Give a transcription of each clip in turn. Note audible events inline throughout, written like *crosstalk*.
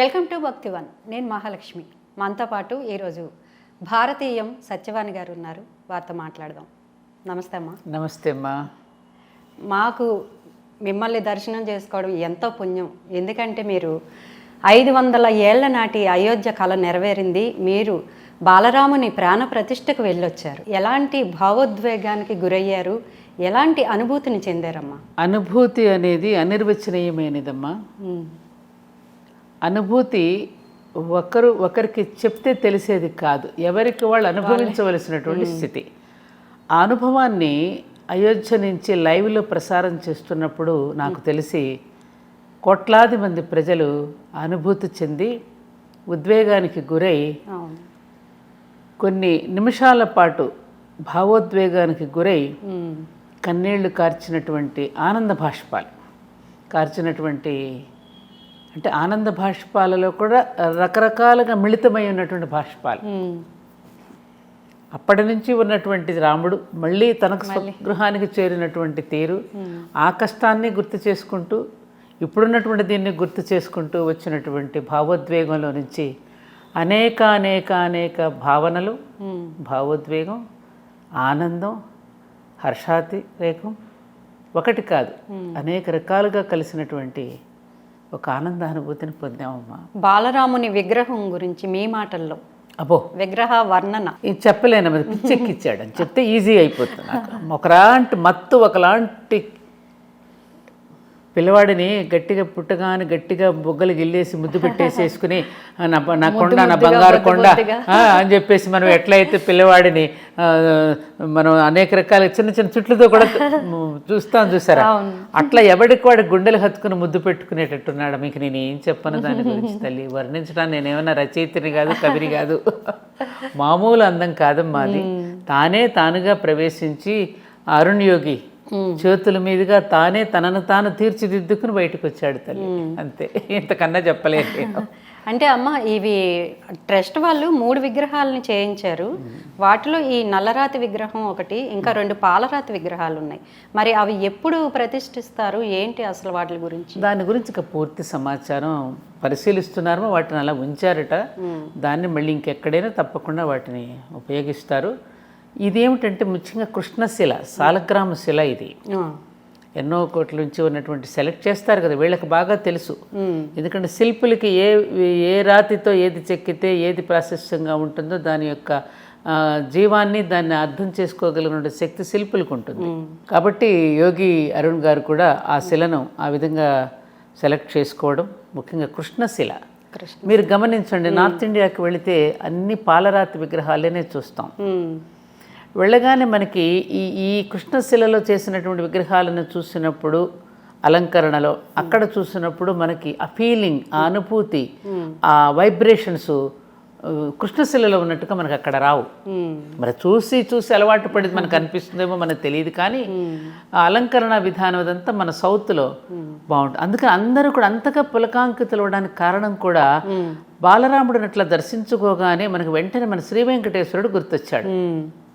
Welcome to Bhaktivan నేను మహాలక్ష్మి. మనతో పాటు ఈరోజు భారతీయం సత్యవాణి గారు ఉన్నారు. వారితో మాట్లాడదాం. నమస్తే అమ్మా. నమస్తే అమ్మా. మాకు మిమ్మల్ని దర్శనం చేసుకోవడం ఎంతో పుణ్యం. ఎందుకంటే మీరు ఐదు వందల ఏళ్ళ నాటి అయోధ్య కళ నెరవేరింది. మీరు బాలరాముని ప్రాణ ప్రతిష్టకు వెళ్ళొచ్చారు. ఎలాంటి భావోద్వేగానికి గురయ్యారు? ఎలాంటి అనుభూతిని చెందారమ్మా? అనుభూతి అనేది అనిర్వచనీయమైనదమ్మా. అనుభూతి ఒకరు ఒకరికి చెప్తే తెలిసేది కాదు. ఎవరికి వాళ్ళు అనుభవించవలసినటువంటి స్థితి. ఆ అనుభవాన్ని అయోధ్య నుంచి లైవ్లో ప్రసారం చేస్తున్నప్పుడు నాకు తెలిసి కోట్లాది మంది ప్రజలు అనుభూతి చెంది ఉద్వేగానికి గురై కొన్ని నిమిషాల పాటు భావోద్వేగానికి గురై కన్నీళ్ళు కార్చినటువంటి ఆనంద భాష్పాలు కార్చినటువంటి అంటే ఆనంద భాష్పాలలో కూడా రకరకాలుగా మిళితమై ఉన్నటువంటి భాష్పాలు. అప్పటి నుంచి ఉన్నటువంటి రాముడు మళ్ళీ తనకు స్వగృహానికి చేరినటువంటి తీరు ఆ కష్టాన్ని గుర్తు చేసుకుంటూ ఇప్పుడున్నటువంటి దీన్ని గుర్తు చేసుకుంటూ వచ్చినటువంటి భావోద్వేగంలో నుంచి అనేక అనేక అనేక భావనలు. భావోద్వేగం ఆనందం హర్షాతిరేకం ఒకటి కాదు అనేక రకాలుగా కలిసినటువంటి ఒక ఆనందానుభూతిని పొందామమ్మా. బాలరాముని విగ్రహం గురించి మీ మాటల్లో. అబ్బో. విగ్రహ వర్ణన. ఇది చెప్పలేను పిచ్చెక్కిచ్చాడు. అని చెప్తే ఈజీ అయిపోతుంది నాకు. ఒకలాంటి మత్తు ఒకలాంటి పిల్లవాడిని గట్టిగా పుట్టగానే గట్టిగా బొగ్గలు గిల్లేసి ముద్దు పెట్టేసేసుకుని "ఆ, నా నా కొండ నా బంగారు కొండ అని చెప్పేసి మనం ఎట్లయితే పిల్లవాడిని మనం అనేక రకాల చిన్న చిన్న చుట్లతో కూడా చూస్తాం చూసారా? అట్లా ఎవడికి వాడి గుండెలు హత్తుకుని ముద్దు పెట్టుకునేటట్టున్నాడు? మీకు నేను ఏం చెప్పను దాని గురించి తల్లి. వర్ణించడానికి నేనేమన్నా రచయితని కాదు కవిని కాదు. మామూలు అందం కాదమ్మా అది. తానే తానుగా ప్రవేశించి అరుణ్ యోగి చేతుల మీదుగా తానే తనను తాను తీర్చిదిద్దుకుని బయటకు వచ్చాడు తల్లి అంతే. ఇంతకన్నా చెప్పలేదు. అంటే అమ్మ ఇవి ట్రస్ట్ వాళ్ళు మూడు విగ్రహాలని చేయించారు. వాటిలో ఈ నల్లరాతి విగ్రహం ఒకటి ఇంకా రెండు పాలరాతి విగ్రహాలు ఉన్నాయి మరి అవి ఎప్పుడు ప్రతిష్ఠిస్తారు? ఏంటి అసలు వాటి గురించి? దాని గురించి ఇక పూర్తి సమాచారం పరిశీలిస్తున్నారో వాటిని అలా ఉంచారట. దాన్ని మళ్ళీ ఇంకెక్కడైనా తప్పకుండా వాటిని ఉపయోగిస్తారు. ఇదేమిటంటే ముఖ్యంగా కృష్ణశిల సాలగ్రామ శిల ఇది. ఎన్నో కోట్ల నుంచి ఉన్నటువంటి సెలెక్ట్ చేస్తారు కదా వీళ్ళకి బాగా తెలుసు. ఎందుకంటే శిల్పులకి ఏ ఏ రాతితో ఏది చెక్కితే ఏది ప్రాశస్యంగా ఉంటుందో దాని యొక్క జీవాన్ని దాన్ని అర్థం చేసుకోగలిగిన శక్తి శిల్పులకు ఉంటుంది. కాబట్టి యోగి అరుణ్ గారు కూడా ఆ శిలను ఆ విధంగా సెలెక్ట్ చేసుకోవడం ముఖ్యంగా కృష్ణశిల కృష్ణ మీరు గమనించండి నార్త్ ఇండియాకి వెళితే అన్ని పాలరాతి విగ్రహాలనే చూస్తాం. వెళ్ళగానే మనకి ఈ ఈ కృష్ణశిలలో చేసినటువంటి విగ్రహాలను చూసినప్పుడు అలంకరణలో అక్కడ చూసినప్పుడు మనకి ఆ ఫీలింగ్ ఆ అనుభూతి ఆ వైబ్రేషన్స్ కృష్ణశిలలో ఉన్నట్టుగా మనకు అక్కడ రావు. మరి చూసి చూసి అలవాటు పడి మనకు అనిపిస్తుందేమో మనకు తెలియదు కానీ ఆ అలంకరణ విధానం అదంతా మన సౌత్లో బాగుంటుంది. అందుకని అందరూ కూడా అంతగా పులకాంకితులు అవడానికి కారణం కూడా బాలరాముడిని అట్లా దర్శించుకోగానే మనకు వెంటనే మన శ్రీ వెంకటేశ్వరుడు గుర్తొచ్చాడు.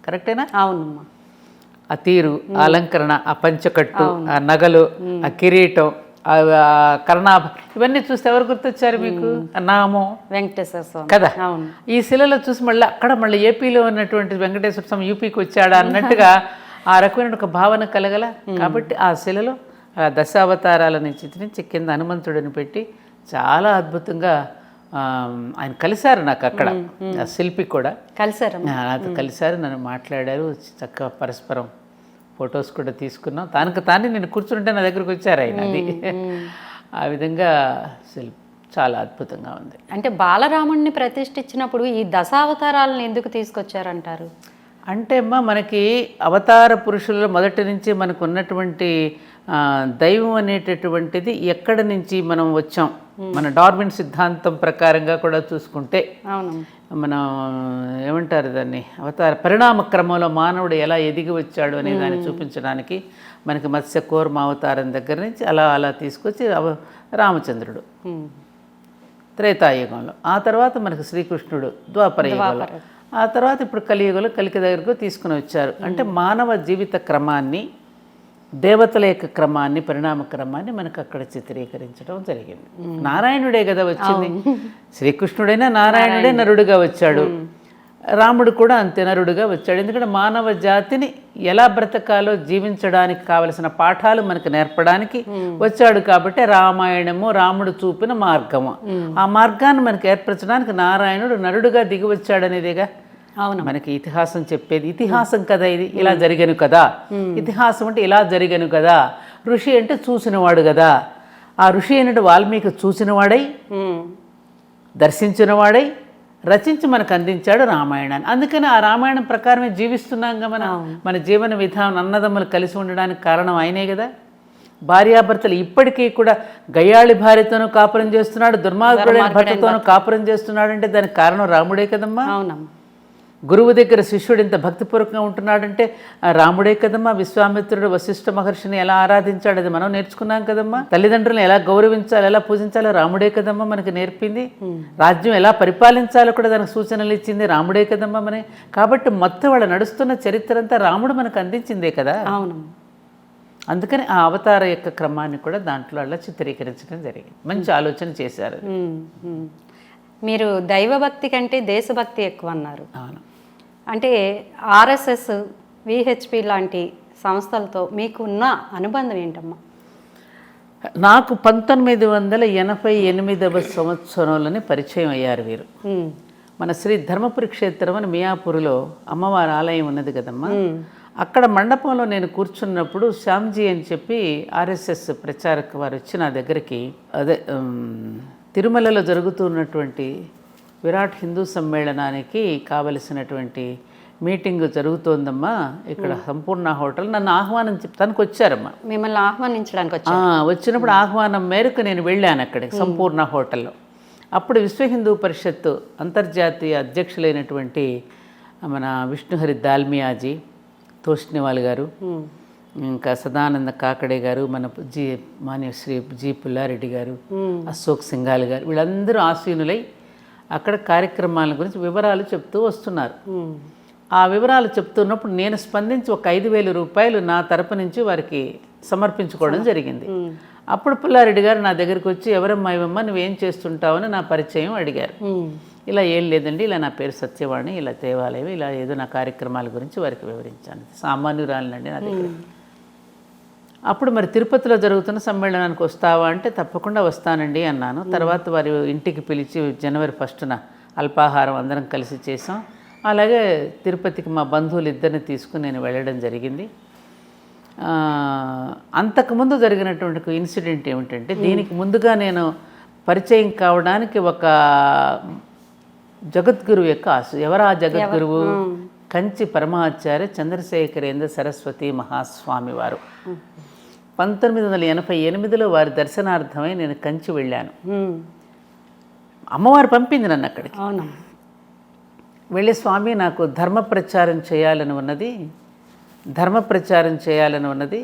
కరెక్టేనా? అవునమ్మా. ఆ తీరు అలంకరణ ఆ పంచకట్టు ఆ నగలు ఆ కిరీటం కర్ణాభ ఇవన్నీ చూస్తే ఎవరు గుర్తొచ్చారు మీకు? నామం? వెంకటేశ్వర స్వామి. కదా? ఈ శిలలో చూసి మళ్ళీ అక్కడ మళ్ళీ ఏపీలో ఉన్నటువంటి వెంకటేశ్వర స్వామి యూపీకి వచ్చాడా అన్నట్టుగా ఆ రకమైన ఒక భావన కలగల. కాబట్టి ఆ శిలలో ఆ దశావతారాలని చిత్రించి కింద హనుమంతుడిని పెట్టి చాలా అద్భుతంగా ఆయన కలిశారు నాకు అక్కడ. శిల్పి కూడా. కలిసారమ్మా నాతో కలిశారు నన్ను మాట్లాడారు చక్కగా పరస్పరం ఫొటోస్ కూడా తీసుకున్నాం. తనకు తానే నేను కూర్చుంటే నా దగ్గరకు వచ్చారు ఆయన అది. *laughs* ఆ విధంగా శిల్పి చాలా అద్భుతంగా ఉంది. అంటే బాలరాముడిని ప్రతిష్ఠించినప్పుడు ఈ దశావతారాలను ఎందుకు తీసుకొచ్చారంటారు? అంటే అమ్మా మనకి అవతార పురుషుల్లో మొదటి నుంచి మనకు ఉన్నటువంటి దైవం అనేటటువంటిది ఎక్కడి నుంచి మనం వచ్చాం? మన డార్విన్ సిద్ధాంతం ప్రకారంగా కూడా చూసుకుంటే మనం ఏమంటారు దాన్ని? అవతార పరిణామ క్రమంలో మానవుడు ఎలా ఎదిగి వచ్చాడు అనే దాన్ని చూపించడానికి మనకి మత్స్య కూర్మ అవతారం దగ్గర నుంచి అలా అలా తీసుకొచ్చి రామచంద్రుడు. త్రేతాయుగంలో. ఆ తర్వాత మనకు శ్రీకృష్ణుడు ద్వాపర యుగంలో ఆ తర్వాత ఇప్పుడు కలియుగంలో కలికి దగ్గరకు తీసుకుని వచ్చారు. అంటే మానవ జీవిత క్రమాన్ని దేవతల యొక్క క్రమాన్ని పరిణామ క్రమాన్ని మనకు అక్కడ చిత్రీకరించడం జరిగింది. నారాయణుడే కదా వచ్చింది. శ్రీకృష్ణుడైనా నారాయణుడే నరుడుగా వచ్చాడు. రాముడు కూడా అంతే నరుడుగా వచ్చాడు. ఎందుకంటే మానవ జాతిని ఎలా బ్రతకాలో జీవించడానికి కావలసిన పాఠాలు మనకు నేర్పడానికి వచ్చాడు కాబట్టి రామాయణము రాముడు చూపిన మార్గము. ఆ మార్గాన్ని మనకు ఏర్పరచడానికి నారాయణుడు నరుడుగా దిగి వచ్చాడనేదేగా? అవును. మనకి ఇతిహాసం చెప్పేది ఇతిహాసం కదా ఇది ఇలా జరిగను కదా. ఇతిహాసం అంటే ఇలా జరిగను కదా. ఋషి అంటే చూసినవాడు కదా. ఆ ఋషి అయినట్టు వాల్మీకి చూసినవాడై. దర్శించినవాడై రచించి మనకు అందించాడు రామాయణాన్ని. అందుకని ఆ రామాయణం ప్రకారమే జీవిస్తున్నాం కదా మనం. మన జీవన విధానం అన్నదమ్ములు కలిసి ఉండడానికి కారణం ఆయనే కదా. భార్యాభర్తలు ఇప్పటికీ కూడా గయ్యాళి భార్యతోనూ కాపురం చేస్తున్నాడు దుర్మార్గుడైన భర్తతోనూ కాపురం చేస్తున్నాడు అంటే దానికి కారణం రాముడే కదమ్మా. అవునమ్మా. గురువు దగ్గర శిష్యుడు ఇంత భక్తిపూర్వకంగా ఉంటున్నాడంటే ఆ రాముడే కదమ్మా విశ్వామిత్రుడు వశిష్ఠ మహర్షిని ఎలా ఆరాధించాడు? అది మనం నేర్చుకున్నాం కదమ్మా. తల్లిదండ్రులను ఎలా గౌరవించాలి ఎలా పూజించాలో రాముడే కదమ్మా మనకి నేర్పింది. రాజ్యం ఎలా పరిపాలించాలో కూడా దానికి సూచనలు ఇచ్చింది రాముడే కదమ్మా మన కాబట్టి మొత్తం వాళ్ళ నడుస్తున్న చరిత్ర అంతా రాముడు మనకు అందించిందే కదా. అవునమ్మా అందుకని ఆ అవతార యొక్క క్రమాన్ని కూడా దాంట్లో అలా చిత్రీకరించడం జరిగింది. మంచి ఆలోచన చేశారు. మీరు దైవభక్తి కంటే దేశభక్తి ఎక్కువ అన్నారు అంటే ఆర్ఎస్ఎస్ విహెచ్పి లాంటి సంస్థలతో మీకు ఉన్న అనుబంధం ఏంటమ్మా? నాకు పంతొమ్మిది వందల ఎనభై ఎనిమిదవ సంవత్సరంలోనే పరిచయం అయ్యారు వీరు. మన శ్రీ ధర్మపురి క్షేత్రం అని మియాపూర్లో అమ్మవారి ఆలయం ఉన్నది కదమ్మా. అక్కడ మండపంలో నేను కూర్చున్నప్పుడు శ్యామ్జీ అని చెప్పి ఆర్ఎస్ఎస్ ప్రచారక వారు వచ్చి నా దగ్గరికి అదే తిరుమలలో జరుగుతున్నటువంటి విరాట్ హిందూ సమ్మేళనానికి కావలసినటువంటి మీటింగ్ జరుగుతోందమ్మా. ఇక్కడ సంపూర్ణ హోటల్. నన్ను ఆహ్వానం చెప్తానికి వచ్చారమ్మా. మిమ్మల్ని ఆహ్వానించడానికి వచ్చినప్పుడు ఆహ్వానం మేరకు నేను వెళ్ళాను అక్కడికి సంపూర్ణ హోటల్లో. అప్పుడు విశ్వ హిందూ పరిషత్తు అంతర్జాతీయ అధ్యక్షులైనటువంటి మన విష్ణుహరి దాల్మియాజీ తోష్నివాల్ గారు ఇంకా సదానంద కాకడే గారు మన జీ మాన్య శ్రీ జీ పుల్లారెడ్డి గారు అశోక్ సింఘాల్ గారు వీళ్ళందరూ ఆసీనులై అక్కడ కార్యక్రమాల గురించి వివరాలు చెప్తూ వస్తున్నారు. ఆ వివరాలు చెప్తున్నప్పుడు నేను స్పందించి ఒక ఐదు వేల రూపాయలు నా తరపు నుంచి వారికి సమర్పించుకోవడం జరిగింది. అప్పుడు పుల్లారెడ్డి గారు నా దగ్గరికి వచ్చి ఎవరమ్మా ఇవమ్మా నువ్వేం చేస్తుంటావు అని నా పరిచయం అడిగారు. ఇలా ఏం లేదండి ఇలా నా పేరు సత్యవాణి ఇలా దేవాలయం ఇలా ఏదో నా కార్యక్రమాల గురించి వారికి వివరించాను. సామాన్యురాలండి నా దగ్గర. అప్పుడు మరి తిరుపతిలో జరుగుతున్న సమ్మేళనానికి వస్తావా అంటే తప్పకుండా వస్తానండి అన్నాను. తర్వాత వారి ఇంటికి పిలిచి జనవరి ఫస్ట్న అల్పాహారం అందరం కలిసి చేసాం అలాగే తిరుపతికి మా బంధువులు ఇద్దరిని తీసుకుని నేను వెళ్ళడం జరిగింది. అంతకుముందు జరిగినటువంటి ఇన్సిడెంట్ ఏమిటంటే దీనికి ముందుగా నేను పరిచయం కావడానికి ఒక జగద్గురువు యొక్క ఆశ ఎవరు ఆ జగద్గురువు? కంచి పరమాచార్య చంద్రశేఖరేంద్ర సరస్వతి మహాస్వామి వారు. పంతొమ్మిది వందల ఎనభై ఎనిమిదిలో వారి దర్శనార్థమై నేను కంచి వెళ్ళాను. అమ్మవారు పంపింది నన్ను అక్కడికి. వెళ్ళి స్వామి నాకు ధర్మ ప్రచారం చేయాలని ఉన్నది ధర్మ ప్రచారం చేయాలని ఉన్నది.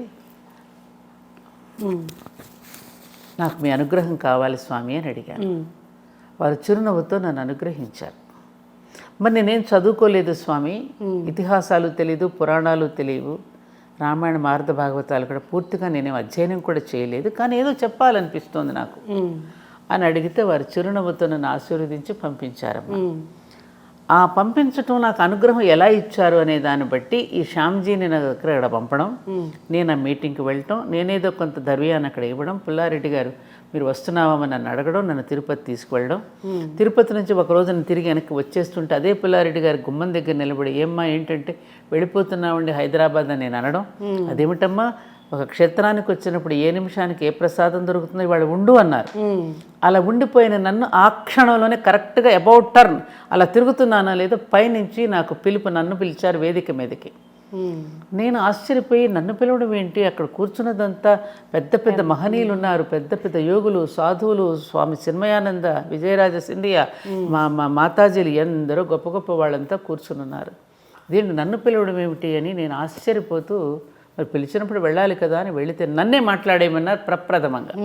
నాకు మీ అనుగ్రహం కావాలి స్వామి అని అడిగాను. వారు చిరునవ్వుతో నన్ను అనుగ్రహించారు. మరి నేనేం చదువుకోలేదు స్వామి? ఇతిహాసాలు తెలీదు పురాణాలు తెలియవు రామాయణ భారత భాగవతాలు కూడా పూర్తిగా నేనేం అధ్యయనం కూడా చేయలేదు. కానీ ఏదో చెప్పాలనిపిస్తోంది నాకు. అని అడిగితే వారు చిరునవ్వుతో నన్ను ఆశీర్వదించి పంపించారమ్మా. ఆ పంపించటం నాకు అనుగ్రహం ఎలా ఇచ్చారు అనే దాన్ని బట్టి ఈ శ్యామ్జీని నా దగ్గర ఇక్కడ పంపడం నేను ఆ మీటింగ్కి వెళ్ళటం నేనేదో కొంత దర్యాన్ని అక్కడ ఇవ్వడం పుల్లారెడ్డి గారు మీరు వస్తున్నామని నన్ను అడగడం నన్ను తిరుపతి తీసుకువెళ్ళడం. తిరుపతి నుంచి ఒక రోజు నేను తిరిగి వెనక్కి వచ్చేస్తుంటే అదే పుల్లారెడ్డి గారి గుమ్మం దగ్గర నిలబడి ఏమ్మా ఏంటంటే వెళ్ళిపోతున్నామండి హైదరాబాద్ అని నేను అనడం. అదేమిటమ్మా ఒక క్షేత్రానికి వచ్చినప్పుడు ఏ నిమిషానికి ఏ ప్రసాదం దొరుకుతుందో వాడు ఉండు అన్నారు. అలా ఉండిపోయిన నన్ను ఆ క్షణంలోనే కరెక్ట్గా అబౌట్ టర్న్ అలా తిరుగుతున్నానో లేదో పైనుంచి నాకు పిలుపు నన్ను పిలిచారు వేదిక మీదకి. నేను ఆశ్చర్యపోయి నన్ను పిలవడం ఏంటి? అక్కడ కూర్చున్నదంతా పెద్ద పెద్ద మహనీయులు ఉన్నారు పెద్ద పెద్ద యోగులు సాధువులు స్వామి చిన్మయానంద విజయరాజ సింధియా మా మా మాతాజీలు ఎందరో గొప్ప గొప్ప వాళ్ళంతా కూర్చుని ఉన్నారు దీన్ని నన్ను పిలవడం ఏమిటి అని నేను ఆశ్చర్యపోతూ మరి పిలిచినప్పుడు వెళ్ళాలి కదా అని వెళితే నన్నే మాట్లాడేయమన్నారు ప్రప్రథమంగా.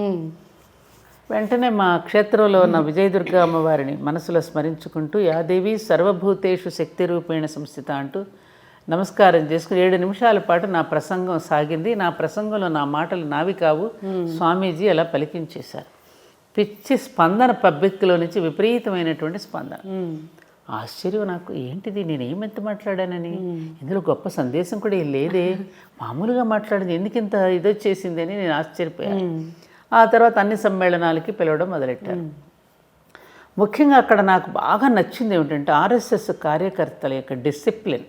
వెంటనే మా క్షేత్రంలో ఉన్న విజయదుర్గ అమ్మవారిని మనసులో స్మరించుకుంటూ యాదేవి సర్వభూతేషు శక్తి రూపేణ సంస్థిత అంటూ నమస్కారం చేసుకుని ఏడు నిమిషాల పాటు నా ప్రసంగం సాగింది. నా ప్రసంగంలో నా మాటలు నావి కావు. స్వామీజీ అలా పలికించేశారు. పిచ్చి స్పందన పబ్లిక్లో నుంచి విపరీతమైనటువంటి స్పందన. ఆశ్చర్యం నాకు. ఏంటిది? నేను ఏమెంత మాట్లాడానని? ఇందులో గొప్ప సందేశం కూడా ఏం లేదే. మామూలుగా మాట్లాడింది ఎందుకు ఇంత అని నేను ఆశ్చర్యపోయాను. ఆ తర్వాత అన్ని సమ్మేళనాలకి పిలవడం మొదలెట్టారు. ముఖ్యంగా అక్కడ నాకు బాగా నచ్చింది ఏమిటంటే ఆర్ఎస్ఎస్ కార్యకర్తల యొక్క డిసిప్లిన్.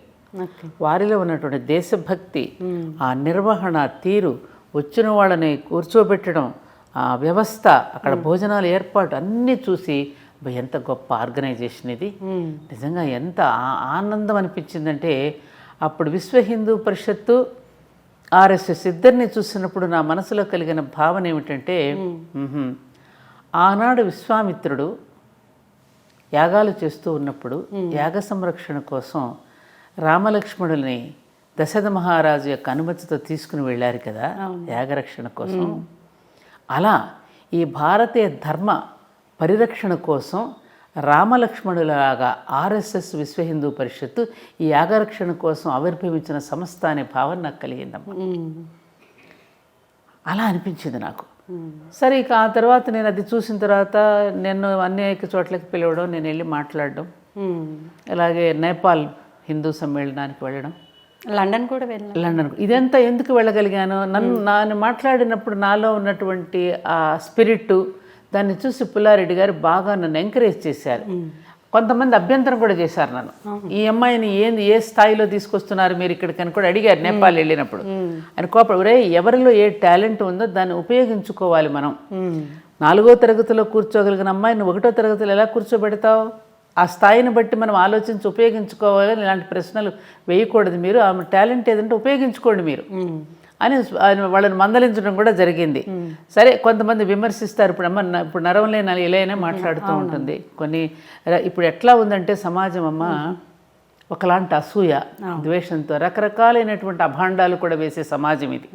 వారిలో ఉన్నటువంటి దేశభక్తి ఆ నిర్వహణ తీరు వచ్చిన వాళ్ళని కూర్చోబెట్టడం ఆ వ్యవస్థ అక్కడ భోజనాల ఏర్పాటు అన్నీ చూసి "అబ్బా, ఎంత గొప్ప ఆర్గనైజేషన్ ఇది. నిజంగా ఎంత ఆనందం అనిపించిందంటే అప్పుడు విశ్వ హిందూ పరిషత్తు ఆర్ఎస్ఎస్ ఇద్దరిని చూసినప్పుడు నా మనసులో కలిగిన భావన ఏమిటంటే. ఆనాడు విశ్వామిత్రుడు యాగాలు చేస్తూ ఉన్నప్పుడు యాగ సంరక్షణ కోసం రామలక్ష్మణుల్ని దశరథ మహారాజు యొక్క అనుమతితో తీసుకుని వెళ్ళారు కదా యాగరక్షణ కోసం. అలా ఈ భారతీయ ధర్మ పరిరక్షణ కోసం రామలక్ష్మణులాగా ఆర్ఎస్ఎస్ విశ్వ హిందూ పరిషత్తు ఈ యాగరక్షణ కోసం ఆవిర్భవించిన సంస్థ అనే భావన నాకు కలిగిందమ్మా. అలా అనిపించింది నాకు. సరే ఇక ఆ తర్వాత నేను అది చూసిన తర్వాత నేను అనేక చోట్లకి పిలవడం నేను వెళ్ళి మాట్లాడడం. అలాగే నేపాల్ హిందూ సమ్మేళనానికి వెళ్ళడం? లండన్ కూడా వెళ్ళాను లండన్ ఇదంతా ఎందుకు వెళ్ళగలిగాను? నన్ను నాను మాట్లాడినప్పుడు నాలో ఉన్నటువంటి ఆ స్పిరిట్ దాన్ని చూసి పుల్లారెడ్డి గారు బాగా నన్ను ఎంకరేజ్ చేశారు. కొంతమంది అభ్యంతరం కూడా చేశారు నన్ను. ఈ అమ్మాయిని ఏంది ఏ స్థాయిలో తీసుకొస్తున్నారు మీరు ఇక్కడికి అని కూడా అడిగారు నేపాల్ వెళ్ళినప్పుడు. అని కోపడు ఒరే ఎవరిలో ఏ టాలెంట్ ఉందో దాన్ని ఉపయోగించుకోవాలి మనం. నాలుగో తరగతిలో కూర్చోగలిగిన అమ్మాయిని ఒకటో తరగతిలో ఎలా కూర్చోబెడతావు? ఆ స్థాయిని బట్టి మనం ఆలోచించి ఉపయోగించుకోవాలని ఇలాంటి ప్రశ్నలు వేయకూడదు మీరు. ఆమె టాలెంట్ ఏదంటే ఉపయోగించుకోండి మీరు. అని ఆయన వాళ్ళని మందలించడం కూడా జరిగింది. సరే కొంతమంది విమర్శిస్తారు. ఇప్పుడు అమ్మ ఇప్పుడు నరం లేని ఇలానే మాట్లాడుతూ ఉంటుంది. కొన్ని ఇప్పుడు ఎట్లా ఉందంటే సమాజం అమ్మ ఒకలాంటి అసూయ ద్వేషంతో రకరకాలైనటువంటి అభాండాలు కూడా వేసే సమాజం ఇది.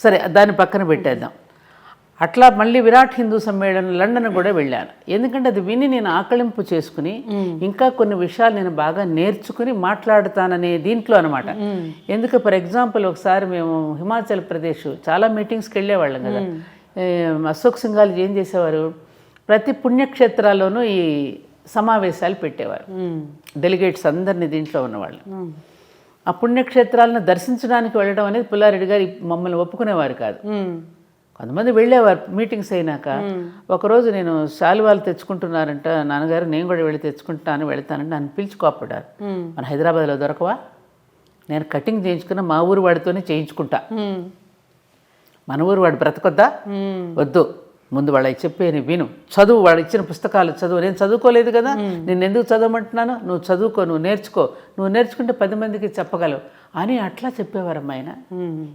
సరే దాన్ని పక్కన పెట్టేద్దాం. అట్లా మళ్ళీ విరాట్ హిందూ సమ్మేళనం లండన్ కూడా వెళ్ళాను. ఎందుకంటే అది విని నేను ఆకలింపు చేసుకుని ఇంకా కొన్ని విషయాలు నేను బాగా నేర్చుకుని మాట్లాడుతాననే దీంట్లో అనమాట ఎందుకు ఫర్ ఎగ్జాంపుల్ ఒకసారి మేము హిమాచల్ ప్రదేశ్ చాలా మీటింగ్స్కి వెళ్ళేవాళ్ళం కదా. అశోక్ సింఘాల్ ఏం చేసేవారు? ప్రతి పుణ్యక్షేత్రాల్లోనూ ఈ సమావేశాలు పెట్టేవారు. డెలిగేట్స్ అందరినీ దీంట్లో ఉన్నవాళ్ళు. ఆ పుణ్యక్షేత్రాలను దర్శించడానికి వెళ్ళడం అనేది పుల్లారెడ్డి గారు మమ్మల్ని ఒప్పుకునేవారు కాదు. కొంతమంది వెళ్ళేవారు మీటింగ్స్ అయినాక. ఒకరోజు నేను శాలువాలు తెచ్చుకుంటున్నారంట నాన్నగారు నేను కూడా వెళ్ళి తెచ్చుకుంటాను వెళ్తానంటే నన్ను పిలిచి కోపడ్డారు మన హైదరాబాద్లో దొరకవా? నేను కటింగ్ చేయించుకున్న మా ఊరు వాడితోనే చేయించుకుంటా. మన ఊరు వాడు బ్రతకొద్దా? వద్దు. ముందు వాళ్ళకి చెప్పేది విను. చదువు వాడు ఇచ్చిన పుస్తకాలు చదువు. నేను చదువుకోలేదు కదా. నేను ఎందుకు చదవమంటున్నాను? నువ్వు చదువుకో నువ్వు నేర్చుకో. నువ్వు నేర్చుకుంటే పది మందికి చెప్పగలవు. అని అట్లా చెప్పేవారమ్మ ఆయన.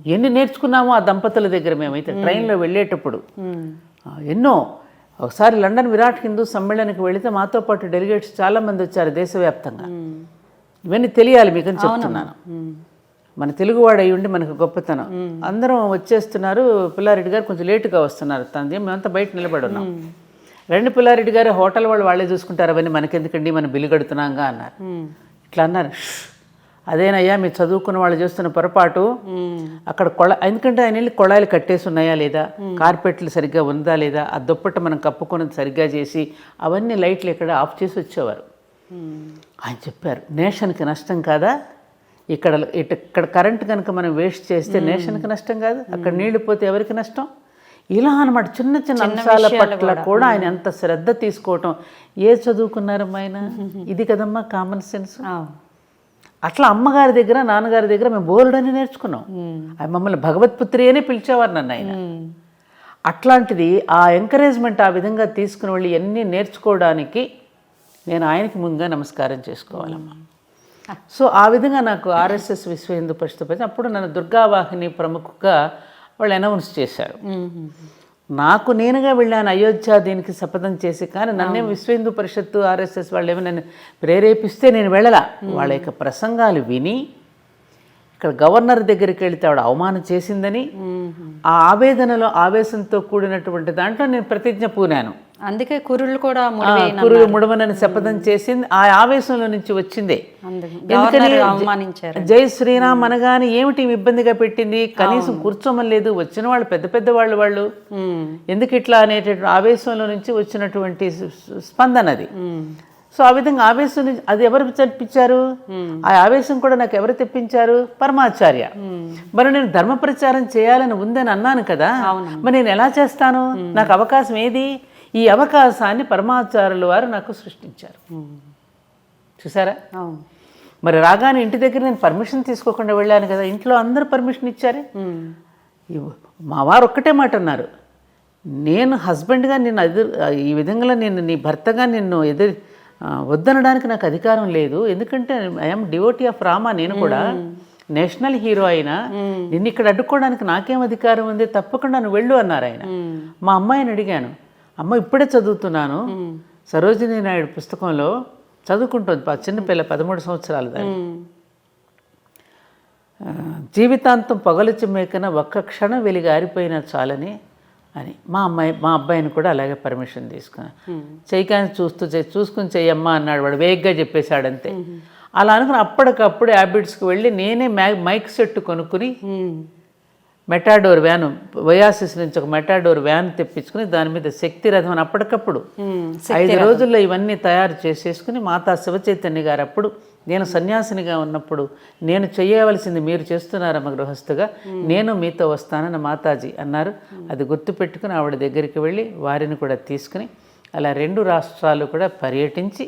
ఎన్ని నేర్చుకున్నామో ఆ దంపతుల దగ్గర మేమైతే ట్రైన్లో వెళ్ళేటప్పుడు. ఎన్నో. ఒకసారి లండన్ విరాట్ హిందూ సమ్మేళనకి వెళితే మాతో పాటు డెలిగేట్స్ చాలామంది వచ్చారు దేశవ్యాప్తంగా. ఇవన్నీ తెలియాలి మీకు అని చెప్తున్నాను. మన తెలుగువాడు అయి ఉండి మనకు గొప్పతనం. అందరం వచ్చేస్తున్నారు పుల్లారెడ్డి గారు కొంచెం లేటుగా వస్తున్నారు తనది మేమంతా బయట నిలబడున్నాం. రెండు పుల్లారెడ్డి గారు హోటల్ వాళ్ళు వాళ్ళే చూసుకుంటారు అవన్నీ మనకెందుకండి మనం బిల్లు కడుతున్నాంగా అన్నారు. ఇట్లా అన్నారు. అదేనయ్యా మీరు చదువుకున్న వాళ్ళు చేస్తున్న పొరపాటు. అక్కడ కొళ ఎందుకంటే ఆయన వెళ్ళి కొళాయిలు కట్టేసి ఉన్నాయా లేదా? కార్పెట్లు సరిగ్గా ఉందా లేదా? ఆ దుప్పట మనం కప్పుకున్నది సరిగ్గా చేసి అవన్నీ లైట్లు ఇక్కడ ఆఫ్ చేసి వచ్చేవారు. ఆయన చెప్పారు నేషన్కి నష్టం కాదా? ఇక్కడ ఇటు ఇక్కడ కరెంట్ కనుక మనం వేస్ట్ చేస్తే నేషన్కి నష్టం కాదు అక్కడ నీళ్ళు పోతే ఎవరికి నష్టం? ఇలా అన్నమాట. చిన్న చిన్న అంశాల పట్ల కూడా ఆయన ఎంత శ్రద్ధ తీసుకోవటం. ఏ చదువుకున్నారమ్మా ఆయన? *laughs* ఇది కదమ్మా కామన్ సెన్స్ అట్లా అమ్మగారి దగ్గర నాన్నగారి దగ్గర మేము బోర్డని నేర్చుకున్నాం. ఆయన మమ్మల్ని భగవత్పుత్రి అనే పిలిచేవారు నన్ను ఆయన. అట్లాంటిది ఆ ఎంకరేజ్మెంట్ ఆ విధంగా తీసుకుని వెళ్ళి ఎన్ని నేర్చుకోవడానికి నేను ఆయనకి ముందుగా నమస్కారం చేసుకోవాలమ్మా. సో ఆ విధంగా నాకు ఆర్ఎస్ఎస్ విశ్వ హిందూ పరిషత్ పరిషత్ అప్పుడు నన్ను దుర్గావాహిని ప్రముఖగా వాళ్ళు అనౌన్స్ చేశారు. నాకు నేనుగా వెళ్ళాను అయోధ్య దీనికి శపథం చేసి కానీ నన్నే విశ్వ హిందూ పరిషత్తు ఆర్ఎస్ఎస్ వాళ్ళు ఏమో నన్ను ప్రేరేపిస్తే నేను వెళ్ళలా. వాళ్ళ యొక్క ప్రసంగాలు విని ఇక్కడ గవర్నర్ దగ్గరికి వెళితే ఆవిడ అవమానం చేసిందని ఆ ఆవేదనలో ఆవేశంతో కూడినటువంటి దాంట్లో నేను ప్రతిజ్ఞ పూనాను. అందుకే కురుళ్ళు కూడా కురులు ముడవనని శపథం చేసింది. ఆ ఆవేశంలో నుంచి వచ్చిందే. అవమానించారు. జై శ్రీరామ్ అనగానే ఏమిటి ఇబ్బందిగా పెట్టింది? కనీసం కూర్చోమని లేదు. వచ్చిన వాళ్ళు పెద్ద పెద్ద వాళ్ళు వాళ్ళు. ఎందుకు ఇట్లా అనేటటువంటి ఆవేశంలో నుంచి వచ్చినటువంటి స్పందన అది. సో ఆ విధంగా ఆవేశం నుంచి అది ఎవరు తెప్పించారు? ఆ ఆవేశం కూడా నాకు ఎవరు తెప్పించారు? పరమాచార్య. మరి నేను ధర్మ ప్రచారం చేయాలని ఉందని అన్నాను కదా. మరి నేను ఎలా చేస్తాను? నాకు అవకాశం ఏది? ఈ అవకాశాన్ని పరమాచార్యుల వారు నాకు సృష్టించారు. చూసారా? మరి రాగానే ఇంటి దగ్గర నేను పర్మిషన్ తీసుకోకుండా వెళ్ళాను కదా ఇంట్లో అందరూ పర్మిషన్ ఇచ్చారే? మా వారు ఒక్కటే మాట అన్నారు. నేను హస్బెండ్గా నిన్ను ఎదురు ఈ విధంగా నేను నీ భర్తగా నిన్ను ఎదురు వద్దనడానికి నాకు అధికారం లేదు. ఎందుకంటే ఐఎమ్ డివోటీ ఆఫ్ రామా నేను కూడా నేషనల్ హీరో అయినా నిన్ను ఇక్కడ అడ్డుకోవడానికి నాకేం అధికారం ఉంది? తప్పకుండా నువ్వు వెళ్ళు అన్నారు ఆయన. మా అమ్మాయిని అడిగాను. అమ్మ ఇప్పుడే చదువుతున్నాను. సరోజినీ నాయుడు పుస్తకంలో చదువుకుంటుంది చిన్నపిల్ల పదమూడు సంవత్సరాలు దాన్ని జీవితాంతం పొగలు చిమ్మేకన ఒక్క క్షణం వెలిగి ఆరిపోయినా చాలని అని. మా అమ్మాయి మా అబ్బాయిని కూడా అలాగే పర్మిషన్ తీసుకున్నాను చేయకాని చూస్తూ చెయ్యి చూసుకుని చెయ్యమ్మా అన్నాడు వాడు వేగ్గా చెప్పేశాడంతే. అలా అనుకుని అప్పటికప్పుడు హ్యాబిట్స్కి వెళ్ళి నేనే మ్యా మైక్ సెట్ కొనుక్కుని మెటాడోర్ వ్యాన్ వయాసిస్ నుంచి ఒక మెటాడోర్ వ్యాన్ తెప్పించుకుని దాని మీద శక్తి రథం అని అప్పటికప్పుడు. ఐదు రోజుల్లో ఇవన్నీ తయారు చేసేసుకుని మాతా శివచైతన్య గారు అప్పుడు నేను సన్యాసినిగా ఉన్నప్పుడు నేను చేయవలసింది మీరు చేస్తున్నారమ్మ గృహస్థుగా నేను మీతో వస్తానని మాతాజీ అన్నారు. అది గుర్తుపెట్టుకుని ఆవిడ దగ్గరికి వెళ్ళి వారిని కూడా తీసుకుని అలా రెండు రాష్ట్రాలు కూడా పర్యటించి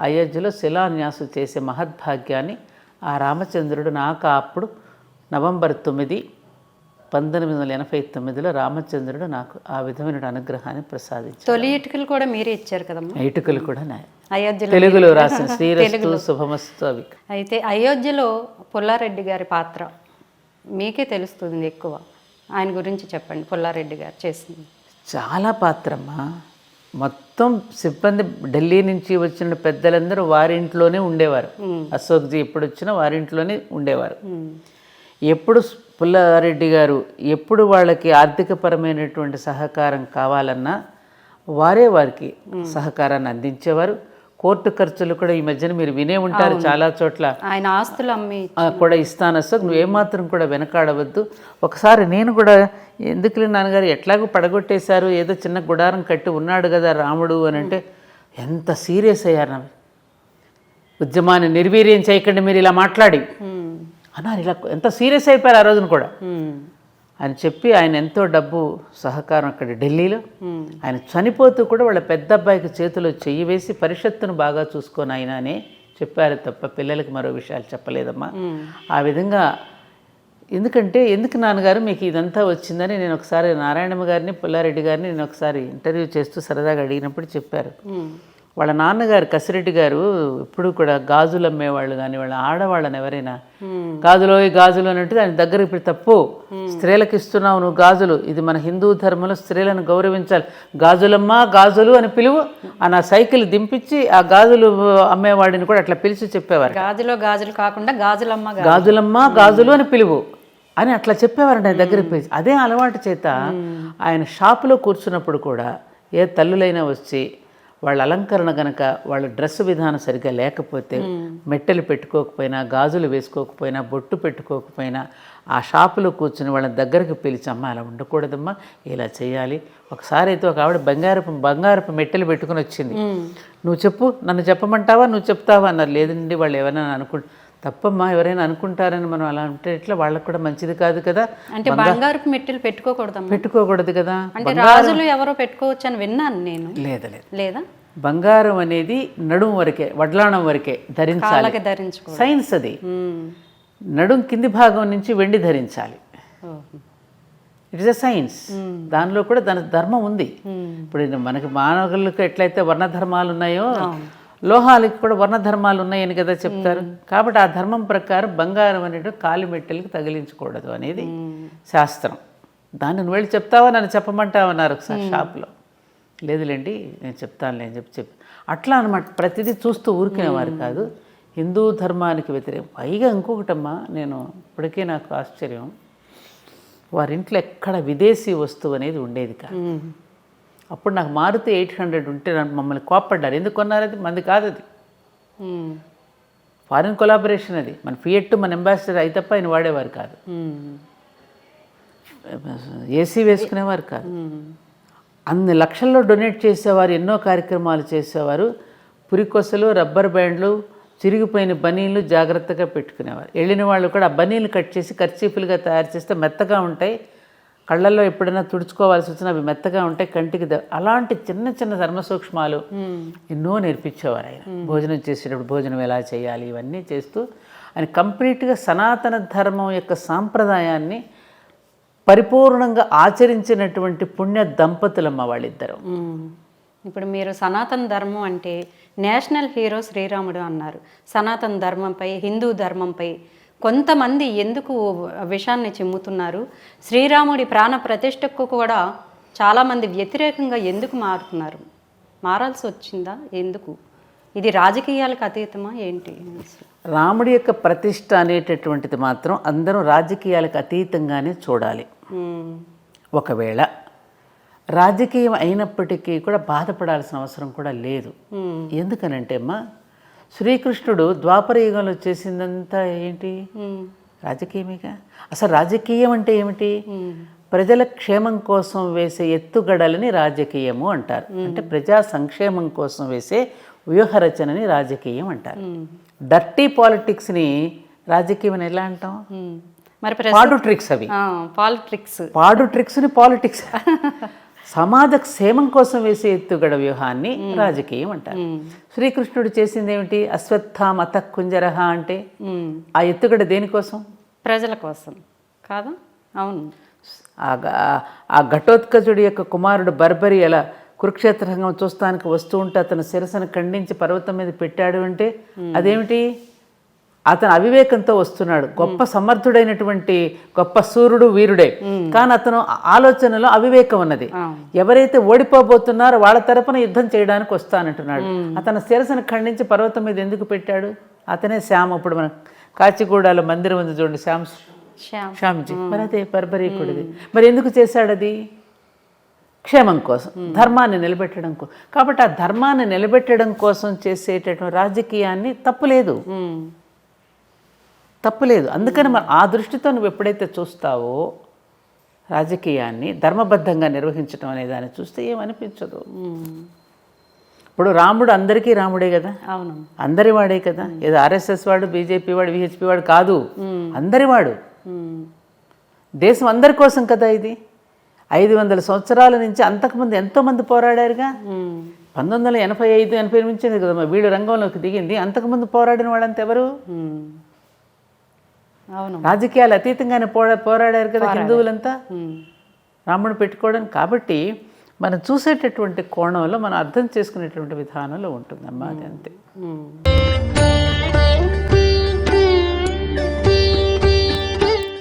అయోధ్యలో శిలాన్యాసం చేసే మహద్భాగ్యాన్ని ఆ రామచంద్రుడు నాకు అప్పుడు నవంబర్ తొమ్మిది పంతొమ్మిది వందల ఎనభై తొమ్మిదిలో రామచంద్రుడు నాకు ఆ విధమైన అనుగ్రహాన్ని ప్రసాదించారు తొలి ఇటుకలు కూడా మీరే ఇచ్చారు కదమ్మా? ఇటుకలు కూడా నాయ అయోధ్యలో తెలుగులో రాసిన శ్రీరస్తు శుభమస్తు అవి. అయితే అయోధ్యలో పుల్లారెడ్డి గారి పాత్ర మీకే తెలుస్తుంది ఎక్కువ. ఆయన గురించి చెప్పండి పుల్లారెడ్డి గారు చేసింది. చాలా పాత్రమ్మా. మొత్తం సిబ్బంది ఢిల్లీ నుంచి వచ్చిన పెద్దలందరూ వారింట్లోనే ఉండేవారు. అశోక్జీ ఎప్పుడు వచ్చినా వారింట్లోనే ఉండేవారు. ఎప్పుడు పుల్లారెడ్డి గారు ఎప్పుడు వాళ్ళకి ఆర్థికపరమైనటువంటి సహకారం కావాలన్నా వారే వారికి సహకారాన్ని అందించేవారు. కోర్టు ఖర్చులు కూడా ఈ మధ్యన మీరు వినే ఉంటారు చాలా చోట్ల. ఆయన ఆస్తులు అమ్మి కూడా ఇస్తాను అశోక్ నువ్వు ఏమాత్రం కూడా వెనకాడవద్దు. ఒకసారి నేను కూడా ఎందుకులే నాన్నగారు ఎట్లాగో పడగొట్టేశారు ఏదో చిన్న గుడారం కట్టి ఉన్నాడు కదా రాముడు అని అంటే ఎంత సీరియస్ అయ్యారు నా ఉద్యమాన్ని నిర్వీర్యం చేయకండి మీరు ఇలా మాట్లాడి. అన్నారు ఇలా ఎంత సీరియస్ అయిపోయారు ఆ రోజున కూడా. అని చెప్పి ఆయన ఎంతో డబ్బు సహకారం అక్కడ ఢిల్లీలో. ఆయన చనిపోతూ కూడా వాళ్ళ పెద్ద అబ్బాయికి చేతిలో చెయ్యి వేసి పరిషత్తును బాగా చూసుకొని ఆయన అని చెప్పారు తప్ప పిల్లలకి మరో విషయాలు చెప్పలేదమ్మా. ఆ విధంగా ఎందుకంటే ఎందుకు నాన్నగారు మీకు ఇదంతా వచ్చిందని నేను ఒకసారి నారాయణమ్మ గారిని పుల్లారెడ్డి గారిని నేను ఒకసారి ఇంటర్వ్యూ చేస్తూ సరదాగా అడిగినప్పుడు చెప్పారు. వాళ్ళ నాన్నగారు కసిరెడ్డి గారు ఎప్పుడు కూడా గాజులు అమ్మేవాళ్ళు కానీ వాళ్ళ ఆడవాళ్ళని ఎవరైనా గాజులో ఈ గాజులు అన్నట్టు ఆయన దగ్గర ఇప్పుడు తప్పు. స్త్రీలకు ఇస్తున్నావు నువ్వు గాజులు. ఇది మన హిందూ ధర్మంలో స్త్రీలను గౌరవించాలి. గాజులమ్మా గాజులు అని పిలువు. ఆ నా సైకిల్ దింపించి ఆ గాజులు అమ్మేవాడిని కూడా అట్లా పిలిచి చెప్పేవారు. గాజులో గాజులు కాకుండా గాజులమ్మ గాజులమ్మా గాజులు అని పిలువు అని అట్లా చెప్పేవారండి ఆయన దగ్గరికి పోయి అదే అలవాటు చేత ఆయన షాపులో కూర్చున్నప్పుడు కూడా ఏ తల్లులైనా వచ్చి వాళ్ళ అలంకరణ గనక వాళ్ళ డ్రెస్ విధానం సరిగ్గా లేకపోతే మెట్టెలు పెట్టుకోకపోయినా గాజులు వేసుకోకపోయినా బొట్టు పెట్టుకోకపోయినా ఆ షాపులో కూర్చుని వాళ్ళ దగ్గరికి పిలిచి అమ్మ అలా ఉండకూడదమ్మా ఇలా చేయాలి. ఒకసారి అయితే ఒక ఆవిడ బంగారపు బంగారపు మెట్టెలు పెట్టుకుని వచ్చింది. నువ్వు చెప్పు నన్ను చెప్పమంటావా నువ్వు చెప్తావా? అన్నారు. లేదండి వాళ్ళు ఎవరైనా అనుకు తప్పమ్మా ఎవరైనా అనుకుంటారని మనం అలా ఉంటే ఇట్లా వాళ్ళకు కూడా మంచిది కాదు కదా. అంటే బంగారపు మెట్టెలు పెట్టుకోకూడదమ్మా. పెట్టుకోకూడదు కదా. అంటే రాజులు ఎవరో పెట్టుకోవచ్చు అని విన్నాను నేను. లేదు లేదు. లేదా? బంగారం అనేది నడుము వరకే వడ్లాణం వరకే ధరించాలి. సైన్స్ అది. నడుం కింది భాగం నుంచి వెండి ధరించాలి. ఇట్ ఇస్ అ సైన్స్ దానిలో కూడా దాని ధర్మం ఉంది. ఇప్పుడు మనకి మానవులకు ఎట్లయితే వర్ణ ధర్మాలు ఉన్నాయో లోహాలకి కూడా వర్ణ ధర్మాలు ఉన్నాయని కదా చెప్తారు. కాబట్టి ఆ ధర్మం ప్రకారం బంగారం అనేది కాలి మెట్టెలకి తగిలించకూడదు అనేది శాస్త్రం. దాన్ని నువ్వు వెళ్ళి చెప్తావా? నన్ను చెప్పమంటావన్నారు ఒకసారి షాప్లో. లేదులేండి నేను చెప్తానులే అని చెప్పి చెప్పి. అట్లా అనమాట ప్రతిదీ చూస్తూ ఊరుకునేవారు కాదు. హిందూ ధర్మానికి వ్యతిరేకం. పైగా ఇంకొకటమ్మా నేను ఇప్పటికే నాకు ఆశ్చర్యం. వారింట్లో ఎక్కడ విదేశీ వస్తువు అనేది ఉండేది కాదు. అప్పుడు నాకు మారుతి ఎయిట్ హండ్రెడ్ ఉంటే నన్ను మమ్మల్ని కోప్పడ్డారు. ఎందుకు కొన్నారు అది? మంది కాదు అది. ఫారిన్ కొలాబరేషన్ అది. మన ఫియట్ మన అంబాసిడర్ అయితే తప్ప ఆయన వాడేవారు కాదు. ఏసీ వేసుకునేవారు కాదు. అన్ని లక్షల్లో డొనేట్ చేసేవారు ఎన్నో కార్యక్రమాలు చేసేవారు. పురికొసలు రబ్బర్ బ్యాండ్లు చిరిగిపోయిన బనీళ్ళు జాగ్రత్తగా పెట్టుకునేవారు. వెళ్ళిన వాళ్ళు కూడా ఆ బనీలు కట్ చేసి కర్చీఫులుగా తయారు చేస్తే మెత్తగా ఉంటాయి. కళ్ళల్లో ఎప్పుడైనా తుడుచుకోవాల్సి వచ్చినా అవి మెత్తగా ఉంటాయి కంటికి అలాంటి చిన్న చిన్న ధర్మ సూక్ష్మాలు ఎన్నో నేర్పించేవారు ఆయన. భోజనం చేసేటప్పుడు భోజనం ఎలా చేయాలి ఇవన్నీ చేస్తూ ఆయన కంప్లీట్గా సనాతన ధర్మం యొక్క సాంప్రదాయాన్ని పరిపూర్ణంగా ఆచరించినటువంటి పుణ్య దంపతులమ్మ వాళ్ళిద్దరు. ఇప్పుడు మీరు సనాతన ధర్మం అంటే నేషనల్ హీరో శ్రీరాముడు అన్నారు. సనాతన ధర్మంపై హిందూ ధర్మంపై కొంతమంది ఎందుకు విషాన్ని చిమ్ముతున్నారు? శ్రీరాముడి ప్రాణ ప్రతిష్టకు కూడా చాలామంది వ్యతిరేకంగా ఎందుకు మారుతున్నారు? మారాల్సి వచ్చిందా? ఎందుకు? ఇది రాజకీయాలకు అతీతమా? ఏంటి? రాముడి యొక్క ప్రతిష్ట అనేటటువంటిది మాత్రం అందరం రాజకీయాలకు అతీతంగానే చూడాలి. ఒకవేళ రాజకీయం అయినప్పటికీ కూడా బాధపడాల్సిన అవసరం కూడా లేదు. ఎందుకనంటే అమ్మా శ్రీకృష్ణుడు ద్వాపర యుగంలో చేసిందంతా ఏంటి. రాజకీయమేగా? అసలు రాజకీయం అంటే ఏమిటి. ప్రజల క్షేమం కోసం వేసే ఎత్తుగడలని రాజకీయము అంటారు. అంటే ప్రజా సంక్షేమం కోసం వేసే వ్యూహరచనని రాజకీయం అంటారు. డర్టీ పాలిటిక్స్ని రాజకీయం అని ఎలా అంటాం. మరి పాడు ట్రిక్స్ అవి. పాలిటిక్స్. పాడు ట్రిక్స్ని పాలిటిక్స్. *laughs* సమాజ క్షేమం కోసం వేసే ఎత్తుగడ వ్యూహాన్ని రాజకీయం అంటారు. శ్రీకృష్ణుడు చేసింది ఏమిటి అశ్వత్థామత కుంజరహ అంటే? ఆ ఎత్తుగడ దేనికోసం? ప్రజల కోసం. కాదా? అవును. ఆ గ- ఆ ఘటోత్కచుడి యొక్క కుమారుడు బర్బరి ఎలా కురుక్షేత్ర సంఘం చూస్తానికి వస్తూ ఉంటే అతను శిరసను ఖండించి పర్వతం మీద పెట్టాడు అంటే అదేమిటి? అతను అవివేకంతో వస్తున్నాడు. గొప్ప సమర్థుడైనటువంటి గొప్ప సూర్యుడు వీరుడే. కానీ అతను ఆలోచనలో అవివేకం ఉన్నది. ఎవరైతే ఓడిపోబోతున్నారో వాళ్ళ తరపున యుద్ధం చేయడానికి వస్తానంటున్నాడు. అతను శిరసను ఖండించి పర్వతం మీద ఎందుకు పెట్టాడు? అతనే శ్యామ్ ఇప్పుడు మన కాచిగూడలో మందిరం ఉంది చూడండి శ్యామ్ శ్యామ్ శ్యామ్జీ మరి అదే బర్బరీకుడిది. మరి ఎందుకు చేశాడు అది క్షేమం కోసం ధర్మాన్ని నిలబెట్టడం కోసం కాబట్టి ఆ ధర్మాన్ని నిలబెట్టడం కోసం చేసేటటువంటి రాజకీయాన్ని తప్పులేదు. తప్పులేదు. అందుకని మరి ఆ దృష్టితో నువ్వు ఎప్పుడైతే చూస్తావో రాజకీయాన్ని ధర్మబద్ధంగా నిర్వహించడం అనే దాన్ని చూస్తే ఏమనిపించదు. ఇప్పుడు రాముడు అందరికీ రాముడే కదా? అవును. అందరి వాడే కదా? ఏదో ఆర్ఎస్ఎస్ వాడు బీజేపీ వాడు విహెచ్పి వాడు కాదు. అందరి వాడు. దేశం అందరి కోసం కదా ఇది? ఐదు వందల సంవత్సరాల నుంచి అంతకుముందు ఎంతోమంది పోరాడారుగా? మ్మ్. పంతొమ్మిది వందల ఎనభై ఐదు ఎనభై నుంచి కదా వీడు రంగంలోకి దిగింది. అంతకుముందు పోరాడిన వాళ్ళంతా ఎవరు? రాజకీయాలు అతీతంగానే పోరా పోరాడారు కదా హిందువులంతా. రాముడు పెట్టుకోవడం కాబట్టి మనం చూసేటటువంటి కోణంలో మనం అర్థం చేసుకునేటువంటి విధానంలో ఉంటుందమ్మా అది అంతే.